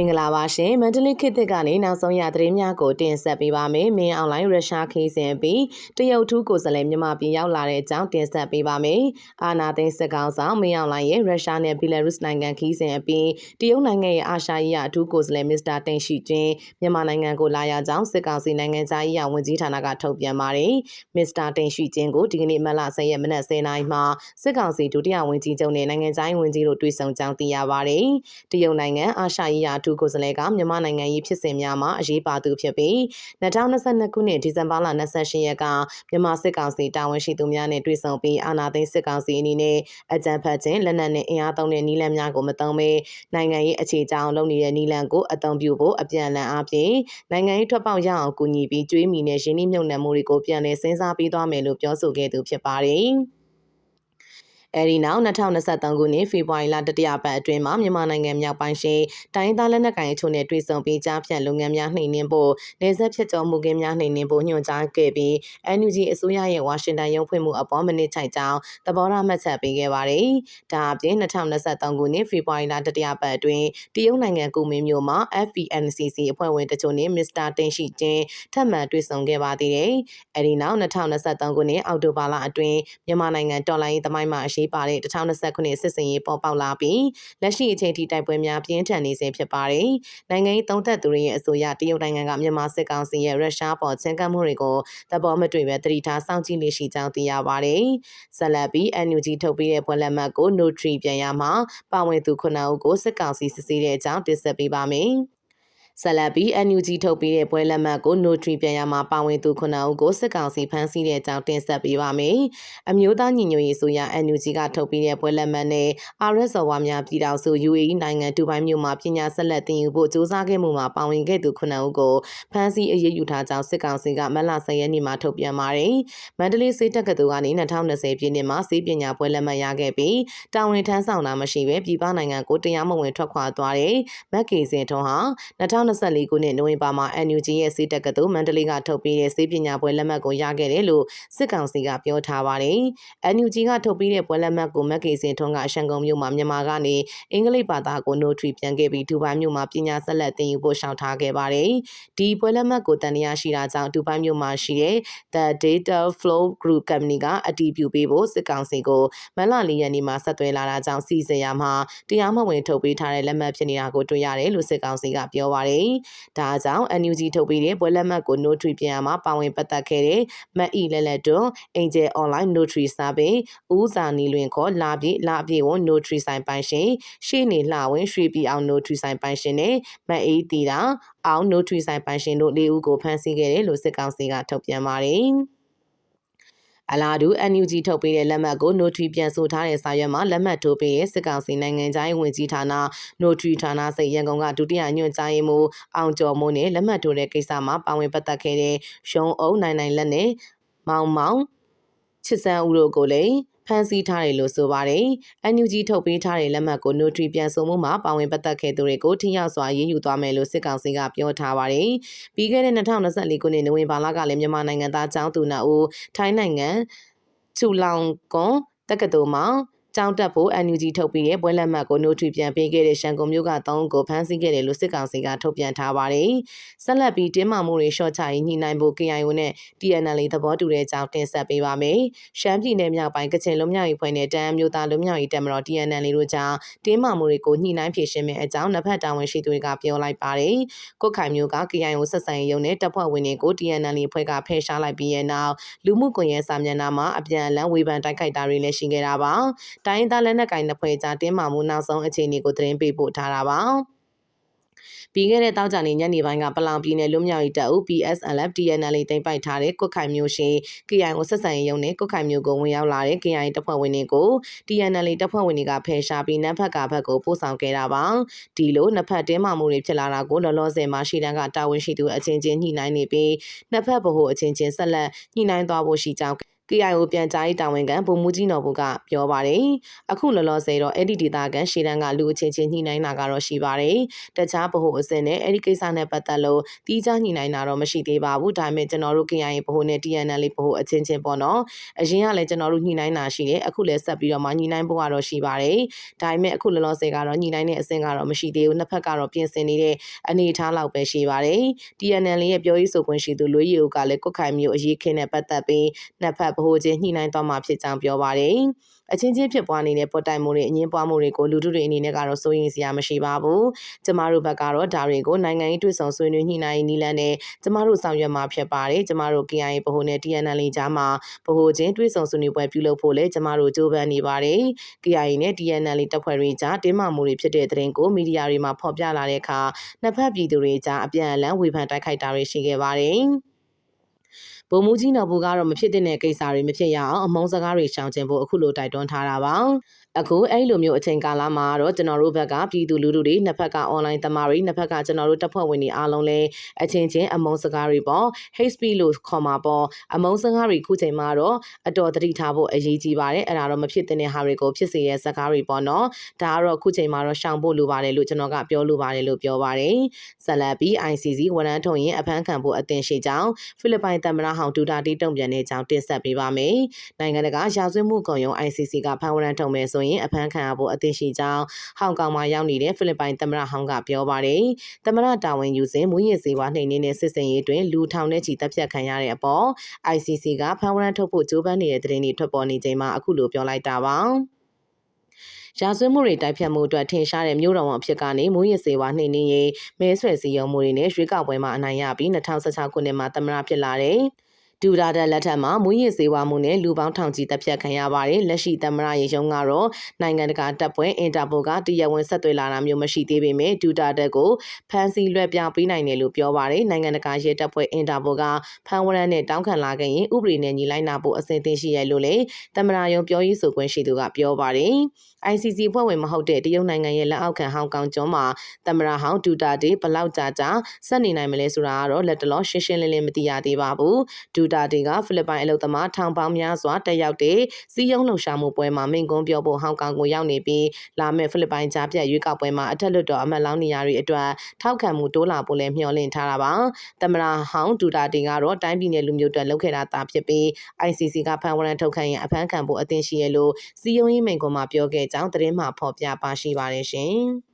င်္ဂလာပါရှင်မန္တလေးခေတ်သစ်ကနေနောက်ဆုံးရသတင်းများကိုတင်ဆက်ပေးပါမယ်။မင်းအွန်လိုင်းရုရှားခီးစဉ်ပြီးတရုတ်ထူးကိုယ်စားလှယ်မြန်မာပြည်ရောက်လာတဲ့အကြောင်းတင်ဆက်ပေးပါမယ်။အာနာသိန်းစစ်ကောင်ဆောင်မင်းအွန်လိုင်းရဲ့ရုရှားနဲ့ဘီလာရုစ်နိုင်ငံခီးစဉ်အပြီးတရုတ်နိုင်ငံရဲ့အာရှရေးအထူးကိုယ်စားလှယ်မစ္စတာတင်ရှိကျင်းမြန်မာနိုင်ငံကိုလာရောက်ကြောင်းစစ်ကောင်စီနိုင်ငံသားရေးဝန်ကြီးဌာနကထုတ်ပြန်ပါတယ်။မစ္စတာတင်ရှိကျင်းကိုဒီကနေ့မလ10ရက်မနက်10:00နာရီမှာစစ်ကောင်စီဒုတိယဝန်ကြီးချုပ်နဲ့နိုင်ငံသားရေးဝန်ကြီးတို့တွေ့ဆုံကြောင်းသိရပါတယ်။တရုတ်နိုင်ငံအာရှရေးအထူးကိုယ်စားလှယ်ကမြန်မာနိုင်ငံရေးဖြစ်စဉ်များမှာအရေးပါသူဖြစ်ပြီး2022ခုနှစ်ဒီဇင်ဘာလ28ရက်ကမြန်မာစစ်ကောင်စီတာဝန်ရှိသူများနဲ့တွေ့ဆုံပြီးအာဏာသိမ်းစစ်ကောင်စီအနေနဲ့အကြမ်းဖက်ခြင်းလက်နက်နဲ့အင်အားသုံးတဲ့နည်းလမ်းများကိုမသုံးဘဲနိုင်ငံရေးအခြေအကြောင်းလုပ်နေတဲ့နည်းလမ်းကိုအသုံးပြုဖို့အပြန်အလှန်အားဖြင့်နိုင်ငံရေးထွက်ပေါက်ရအောင်ကူညီပြီးကျွေးမီနဲ့ရင်းနှီးမြှုပ်နှံမှုတွေကိုပြန်လည်စဉ်းစားပေးသွားမယ်လို့ပြောဆိုခဲ့သူဖြစ်ပါတယ်။ အဲဒီနောက်2023ခုနှစ်ဖေဖော်ဝါရီလတတိယပတ်အတွင်းမှာမြန်မာနိုင်ငံမြောက်ပိုင်းရှိတိုင်းသားလက်နက်ကိုင်အချို့နဲ့တွေ့ဆုံပြီးကြားဖြတ်လုပ်ငန်းများနှိမ်နင်းဖို့နေဆက်ဖြစ်ကြောမှုကင်းများနှိမ်နင်းဖို့ညွှန်ကြားခဲ့ပြီး NUG အစိုးရရဲ့ဝါရှင်တန်ရုံးဖွင့်မှုအပေါ်မနစ်ချိုက်ကြောင်းသဘောထားမှတ်ချက်ပေးခဲ့ပါတယ်။ဒါအပြင်2023ခုနှစ်ဖေဖော်ဝါရီလတတိယပတ်အတွင်းတရုတ်နိုင်ငံကူမင်းမြို့မှာ FPNCC အဖွဲ့ဝင်တချို့နဲ့မစ္စတာတင်ရှိချင်းထပ်မံတွေ့ဆုံခဲ့ပါသေးတယ်။အဲဒီနောက်2023ခုနှစ်အောက်တိုဘာလအတွင်းမြန်မာနိုင်ငံတော်လိုင်းသမိုင်းမှာအရေးပါတဲ့2020ခုနှစ်စစ်စင်ရေးပေါ်ပေါက်လာပြီးလက်ရှိအချိန်ထိတိုက်ပွဲများပြင်းထန်နေစဉ်ဖြစ်ပါတယ်။နိုင်ငံရေးသုံးသက်သူတွေရဲ့အဆိုအရတရုတ်နိုင်ငံကမြန်မာစစ်ကောင်စီရဲ့ရုရှားပေါ်ချင်းကပ်မှုတွေကိုသဘောမတွေ့ပဲတတိထားစောင့်ကြည့်နေရှိကြောင်းသိရပါတယ်။ဆက်လက်ပြီး NUG ထုတ်ပြီးတဲ့ပွဲလက်မှတ်ကို Notary ပြန်ရမှာပါဝင်သူ9ဦးကိုစစ်ကောင်စီစစ်ဆေးတဲ့အကြောင်းတင်ဆက်ပေးပါမယ်။ ဆက်လက်ပြီး NUG ထုတ်ပြီးတဲ့ပွဲလက်မှတ်ကို Notary ပြန်ရမှာပါဝင်သူ9ဦးကိုစစ်ကောင်စီဖမ်းဆီးတဲ့အကြောင်းတင်ဆက်ပေးပါမယ်။အမျိုးသားညီညွတ်ရေးဆိုရ NUG ကထုတ်ပြီးတဲ့ပွဲလက်မှတ်နဲ့ RS ဝါများပြည်တော်စု UAE နိုင်ငံဒူဘိုင်းမြို့မှာပညာဆက်လက်သင်ယူဖို့စ조사ခဲ့မှုမှာပါဝင်ခဲ့သူ9ဦးကိုဖမ်းဆီးအရေးယူထားကြောင်းစစ်ကောင်စီကမတ်လ10ရက်နေ့မှာထုတ်ပြန်ပါတယ်။မန္တလေးစေတက်ကတူကနေ2020ပြည့်နှစ်မှာစေပညာပွဲလက်မှတ်ရခဲ့ပြီးတာဝန်ထမ်းဆောင်တာမရှိဘဲပြည်ပနိုင်ငံကိုတရားမဝင်ထွက်ခွာသွားတဲ့မက်ကေစင်ထွန်းဟာ2024ခုနှစ်နိုဝင်ဘာမှာ NUG ရဲ့စေတက်ကတူမန္တလေးကထုတ်ပြီးတဲ့စေပညာပွဲလက်မှတ်ကိုရခဲ့တယ်လို့စစ်ကောင်စီကပြောထားပါတယ်။ NUG ကထုတ်ပြီးတဲ့ပွဲလက်မှတ်ကိုမက်ကေစင်ထွန်းကရှန်ကုန်မြို့မှာမြန်မာကနေအင်္ဂလိပ်ဘာသာကို notary ပြန်ခဲ့ပြီးဒူဘိုင်းမြို့မှာပညာဆက်လက်သင်ယူဖို့ရှောင်ထားခဲ့ပါတယ်။ဒီပွဲလက်မှတ်ကိုတန်တရားရှိတာကြောင့်ဒူဘိုင်းမြို့မှာရှိတဲ့ The Data Flow Group Company ကအတည်ပြုပေးဖို့စစ်ကောင်စီကိုမလလီရက်နေ့မှာဆက်သွယ်လာတာကြောင့်စီစဉ်ရမှာတရားမဝင်ထုတ်ပေးထားတဲ့လက်မှတ်ဖြစ်နေတာကိုတွေ့ရတယ်လို့စစ်ကောင်စီကပြောပါတယ်။ဒါကြောင့် NUG ထုတ်ပေးတဲ့ပွဲလက်မှတ်ကို notary ပြန်ရမှာပါဝင်ပတ်သက်ခဲ့တဲ့မတ်အီလက်လက်တွန်း Angel Online Notary Service ဦးစာနီလွင်ခေါ်လာပြေလာပြေဝန် notary ဆိုင်ပိုင်ရှင်ရှေ့နေလှဝင်ရွှေပြည်အောင် notary ဆိုင်ပိုင်ရှင်နဲ့မတ်အေးတီတာအောင် notary ဆိုင်ပိုင်ရှင်တို့၄ဦးကိုဖမ်းဆီးခဲ့တယ်လို့စစ်ကောင်စီကထုတ်ပြန်ပါတယ်။ အလားတူ NUG ထုတ်ပေးတဲ့လက်မှတ်ကို notary ပြန်ဆိုထားတဲ့စာရွက်မှာလက်မှတ်ထိုးပေးရဲ့စစ်ကောင်စီနိုင်ငံသားရေးဝန်ကြီးဌာန notary ဌာနစိတ်ရန်ကုန်ကဒုတိယညွှန်ကြားရေးမှူးအောင်ကျော်မိုးနဲ့လက်မှတ်ထိုးတဲ့ကိစ္စမှာပါဝင်ပတ်သက်ခဲ့တဲ့ရှုံအုံနိုင်နိုင်လက်နဲ့မောင်မောင်ချစ်စန်းဦးတို့ကိုလည်း ဖမ်းဆီးထားတယ်လို့ဆိုပါတယ်။ NUG ထုတ်ပေးထားတဲ့လက်မှတ်ကို notary ပြန်ဆိုမှုမှာပါဝင်ပတ်သက်ခဲ့သူတွေကိုထိရောက်စွာရေးယူသွားမယ်လို့စစ်ကောင်စီကပြောထားပါတယ်။ပြီးခဲ့တဲ့2024ခုနှစ်နိုဝင်ဘာလကလည်းမြန်မာနိုင်ငံသားចောင်းသူနာဦးထိုင်းနိုင်ငံချူလောင်ကွန်တက္ကသိုလ်မှာ ကြောင်းတက်ဖို့ NUG ထုတ်ပြီးတဲ့ပွဲလက်မှတ်ကို notary ပြန်ပေးခဲ့တဲ့ရှန်ကုန်မြို့က၃ဦးကိုဖမ်းဆီးခဲ့တယ်လို့စစ်ကောင်စီကထုတ်ပြန်ထားပါတယ်။ဆက်လက်ပြီးတင်းမာမှုတွေရှော့ချရေးညှိနှိုင်းဖို့ KIO နဲ့ TNL သဘောတူတဲ့အကြောင်းတင်ဆက်ပေးပါမယ်။ရှမ်းပြည်နယ်မြောက်ပိုင်းကချင်လွတ်မြောက်ရေးဖွဲ့နဲ့တအမ်းမျိုးသားလွတ်မြောက်ရေးတပ်မတော် TNL တို့ကြားတင်းမာမှုတွေကိုညှိနှိုင်းဖြေရှင်းမယ့်အကြောင်းနှစ်ဖက်တာဝန်ရှိသူတွေကပြောလိုက်ပါတယ်။ကိုခိုင်မျိုးက KIO ဆက်ဆံရေးရုံနဲ့တပ်ဖွဲ့ဝင်တွေကို TNL ဖွဲ့ကဖယ်ရှားလိုက်ပြီးရဲ့နောက်လူမှုကွန်ရက်စာမျက်နှာမှာအပြန်အလှန်ဝေဖန်တိုက်ခိုက်တာတွေလည်းရှိခဲ့တာပါ။တိုင်းသားလက်နက်ကိုင်နှစ်ဖွဲ့ကြားတင်းမာမှုနောက်ဆုံးအခြေအနေကိုသတင်းပေးပို့ထားတာပါပြီးခဲ့တဲ့တောက်ကြနေညနေပိုင်းကပလောင်ပြည်နယ်လွတ်မြောက်ရေးတပ်ဦး PSLF TNL တင်ပိုက်ထားတဲ့ကွတ်ခိုင်မျိုးရှိ KIO ဆက်ဆံရေးရုံနဲ့ကွတ်ခိုင်မျိုးကိုဝင်ရောက်လာတဲ့ KIA တပ်ဖွဲ့ဝင်တွေကို TNL တပ်ဖွဲ့ဝင်တွေကဖယ်ရှားပြီးနံဖက်ကဘက်ကိုပို့ဆောင်ခဲ့တာပါဒီလိုနှစ်ဖက်တင်းမာမှုတွေဖြစ်လာတာကိုလောလောဆယ်မှာရှီတန်းကတာဝန်ရှိသူအချင်းချင်းညှိနှိုင်းနေပြီးနှစ်ဖက်ဗဟိုအချင်းချင်းဆက်လက်ညှိနှိုင်းသွားဖို့ရှိကြောင်း KIO ပြန်ကြားရေးတာဝန်ခံဗိုလ်မှူးကြီးနော်ဘူးကပြောပါတယ်အခုလောလောဆယ်တော့အဲ့ဒီဒေသကန်ရှေ့တန်းကလူအချင်းချင်းညှိနှိုင်းတာကတော့ရှိပါတယ်တခြားဗဟိုအစင်းနဲ့အဲ့ဒီကိစ္စနဲ့ပတ်သက်လို့တီးခြားညှိနှိုင်းတာတော့မရှိသေးပါဘူးဒါပေမဲ့ကျွန်တော်တို့ KIA ဗဟိုနဲ့ TNL ဗဟိုအချင်းချင်းပေါ့နော်အရင်ကလည်းကျွန်တော်တို့ညှိနှိုင်းတာရှိတယ်အခုလည်းဆက်ပြီးတော့မှညှိနှိုင်းဖို့ကတော့ရှိပါတယ်ဒါပေမဲ့အခုလောလောဆယ်ကတော့ညှိနှိုင်းတဲ့အဆင့်ကတော့မရှိသေးဘူးနှစ်ဖက်ကတော့ပြင်ဆင်နေတဲ့အနေအထားလောက်ပဲရှိပါတယ် TNL ရဲ့ပြောရေးဆိုခွင့်ရှိသူလူရီအိုကလည်းကုတ်ခိုင်မျိုးအရေးခင်းနဲ့ပတ်သက်ပြီးနှစ်ဖက်ဗဟိုချင်းညှိနှိုင်းသွားမှာဖြစ်ကြောင်းပြောပါတယ်အချင်းချင်းဖြစ်ပွားနေတဲ့ပေါ်တိုင်မှုတွေအငင်းပွားမှုတွေကိုလူထုတွေအနေနဲ့ကတော့စိုးရိမ်စရာမရှိပါဘူး။ကျမတို့ဘက်ကတော့ဒါတွေကိုနိုင်ငံရေးတွေ့ဆုံဆွေးနွေးညှိနှိုင်းနည်းလမ်းနဲ့ကျမတို့ဆောင်ရွက်မှာဖြစ်ပါတယ်။ကျမတို့ KIA ဗဟိုနဲ့ TNL ကြားမှာဗဟိုချင်းတွေ့ဆုံဆွေးနွေးပွဲပြုလုပ်ဖို့လည်းကျမတို့ကြိုးပမ်းနေပါတယ်။ KIA နဲ့ TNL တပ်ဖွဲ့တွေကြားတင်းမာမှုတွေဖြစ်တဲ့တဲ့ရင်ကိုမီဒီယာတွေမှာဖော်ပြလာတဲ့အခါနှစ်ဖက်ပြည်သူတွေကြားအပြန်အလှန်ဝေဖန်တိုက်ခိုက်တာတွေရှိခဲ့ပါတယ်။ ဗိုလ်မှူးကြီးနော်ဘူကတော့မဖြစ်တဲ့ကိစ္စတွေမဖြစ်ရအောင်အမုန်းစကားတွေရှောင်ကျဉ်ဖို့အခုလိုတိုက်တွန်းထားတာပါအခုအဲ့လိုမျိုးအချိန်ကာလမှာတော့ကျွန်တော်တို့ဘက်ကပြည်သူလူထုတွေနှစ်ဖက်က online သမားတွေနှစ်ဖက်ကကျွန်တော်တို့တပ်ဖွဲ့ဝင်တွေအားလုံးလည်းအချင်းချင်းအမုန်းစကားတွေပေါ့ hate speech လို့ခေါ်မှာပေါ့အမုန်းစကားတွေခုချိန်မှာတော့အတော်တတိထားဖို့အရေးကြီးပါတယ်အဲ့ဒါတော့မဖြစ်တဲ့ဟာတွေကိုဖြစ်စေတဲ့စကားတွေပေါ့နော်ဒါကတော့ခုချိန်မှာတော့ရှောင်ဖို့လိုပါတယ်လို့ကျွန်တော်ကပြောလိုပါတယ်လို့ပြောပါတယ်ဆက်လက်ပြီး ICC ဝန်ထမ်းထုံရင်အဖမ်းခံဖို့အသင့်ရှိကြောင်းဖိလစ်ပိုင်သမ္မတဟောင်ဒူတာတီတုံ့ပြန်တဲ့ကြောင်းတင်ဆက်ပေးပါမယ်နိုင်ငံတကာရာဇဝတ်မှုကုံရုံး ICC ကဖမ်းဝရမ်းထုံမယ်ဆိုရင်အဖမ်းခံရဖို့အသင့်ရှိကြောင်းဟောင်ကောင်မှာရောက်နေတဲ့ဖိလစ်ပိုင်သမ္မတဟောင်ကပြောပါတယ်သမ္မတတာဝန်ယူစဉ်မူရည်စေဝါနှိမ်နေတဲ့စစ်စင်ရေးတွင်လူထောင်နဲ့ချီတပ်ဖြတ်ခံရတဲ့အပေါ် ICC ကဖမ်းဝရမ်းထုတ်ဖို့ကြိုးပမ်းနေတဲ့သတင်းတွေထွက်ပေါ်နေချိန်မှာအခုလိုပြောလိုက်တာပါရာဇဝတ်မှုတွေတိုက်ဖြတ်မှုအတွက်ထင်ရှားတဲ့မြို့တော်ဝန်အဖြစ်ကနေမူရစ်စေဝါနှိမ်နင်းရေးမဲဆွယ်စည်းရုံးမှုတွေနဲ့ရွေးကောက်ပွဲမှာအနိုင်ရပြီး2016ခုနှစ်မှာသမ္မတဖြစ်လာတဲ့ ဒူရာဒလက်ထက်မှာမူရစ်စေဝါမှုနဲ့လူပေါင်းထောင်ချီတပ်ဖြတ်ခံရပါတယ်လက်ရှိသမ္မတရေရုံးကတော့နိုင်ငံတကာတပ်ဖွဲ့အင်တာပိုကတရားဝင်ဆက်သွယ်လာတာမျိုးမရှိသေးပေမဲ့ဒူတာတက်ကိုဖမ်းဆီးလွှဲပြောင်းပေးနိုင်တယ်လို့ပြောပါတယ်နိုင်ငံတကာရဲတပ်ဖွဲ့အင်တာပိုကဖမ်းဝရမ်းနဲ့တောင်းခံလာခဲ့ရင်ဥပဒေနဲ့ညီလိုက်နာဖို့အဆင်သင့်ရှိရလို့လေသမ္မတရုံးပြောရေးဆိုခွင့်ရှိသူကပြောပါတယ် ICC ဖွဲ့ဝင်မဟုတ်တဲ့တရုတ်နိုင်ငံရဲ့လက်အောက်ခံဟောင်ကောင်ကျွန်းမှာသမ္မတဟောင်းဒူတာတေဘလောက်ကြာကြာဆက်နေနိုင်မလဲဆိုတာကတော့လက်တလောရှင်းရှင်းလင်းလင်းမသိရသေးပါဘူးဒူတာတေကဖိလစ်ပိုင်အလုပ်သမားထောင်ပေါင်းများစွာတက်ရောက်တဲ့စီးရုံးလှုပ်ရှားမှုပွဲမှာမိန့်ခွန်းပြောဖို့ဟောင်ကောင်ကိုရောက်နေပြီးလာမယ့်ဖိလစ်ပိုင်ကြားပြတ်ရွေးကောက်ပွဲမှာအထက်လွှတ်တော်အမတ်လောင်းနေရာတွေအတွက်ထောက်ခံမှုတိုးလာဖို့လည်းမျှော်လင့်ထားတာပါသမ္မတဟောင်းဒူတာတေကတော့တိုင်းပြည်နယ်လူမျိုးတွေလုပ်ခဲ့တာသာဖြစ်ပြီး ICC ကဖန်ဝရန်ထုတ်ခံရင်အဖမ်းခံဖို့အသင့်ရှိရလို့စီယုံရေးမိန့်ခွန်းမှာပြောခဲ့ကြောင်းသတင်းမှာဖော်ပြပါရှိပါတယ်ရှင်။